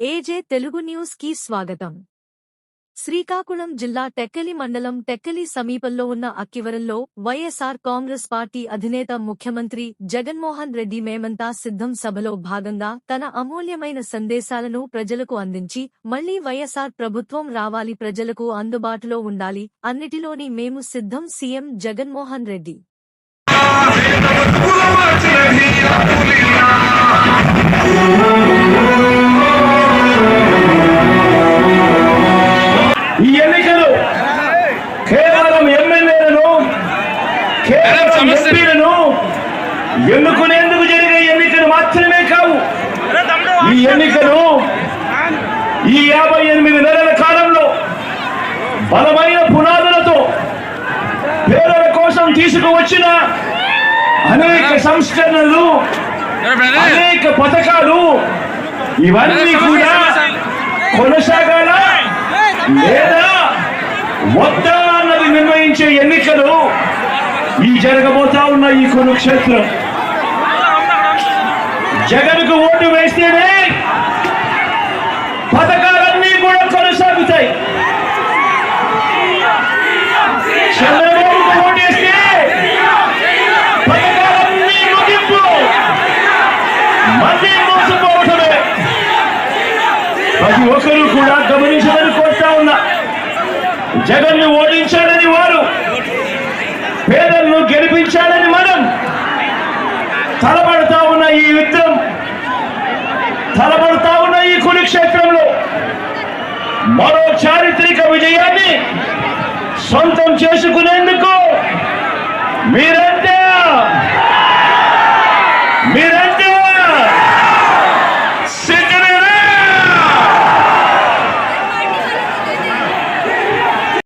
ఏజే తెలుగు న్యూస్కి స్వాగతం. శ్రీకాకుళం జిల్లా టెక్కలి మండలం టెక్కలి సమీపంలో ఉన్న అక్కివరంలో వైఎస్ఆర్ కాంగ్రెస్ పార్టీ అధినేత ముఖ్యమంత్రి జగన్మోహన్ రెడ్డి మేమంతా సిద్ధం సభలో భాగంగా తన అమూల్యమైన సందేశాలను ప్రజలకు అందించి మళ్ళీ వైఎస్ఆర్ ప్రభుత్వం రావాలి ప్రజలకు అందుబాటులో ఉండాలి అన్నిటిలోని మేము సిద్ధం సీఎం జగన్మోహన్ రెడ్డి. కేవలం ఎమ్మెల్యేలను కేవలం ఎంపీలను ఎన్నుకునేందుకు జరిగే ఎన్నికలు మాత్రమే కావు. ఈ ఎన్నికలు ఈ యాభై ఎనిమిది నెలల కాలంలో బలమైన పునాదులతో పేదల కోసం తీసుకువచ్చిన అనేక సంస్కరణలు అనేక పథకాలు ఇవన్నీ కూడా కొనసాగాల? లేదా వద్దా? అన్నది నిర్ణయించే ఎన్నికలు ఈ జరగబోతా ఉన్న ఈ కురుక్షేత్రం. జగన్కు ఓటు వేస్తేనే పథకాలన్నీ కూడా కొనసాగుతాయి. చంద్రబాబుకు ఓటు వేస్తే పథకాలన్నీ ముగింపు. మళ్ళీ మోసపోవటమే. ప్రతి ఒక్కరూ కూడా గమనించాలని జగన్ను ఓడించాడని వారు పేదలను గెలిపించాడని మనం తలబడతా ఉన్న ఈ యుద్ధం తలబడతా ఉన్న ఈ కురుక్షేత్రంలో మరో చారిత్రక విజయాన్ని సొంతం చేసుకునేందుకు మీరే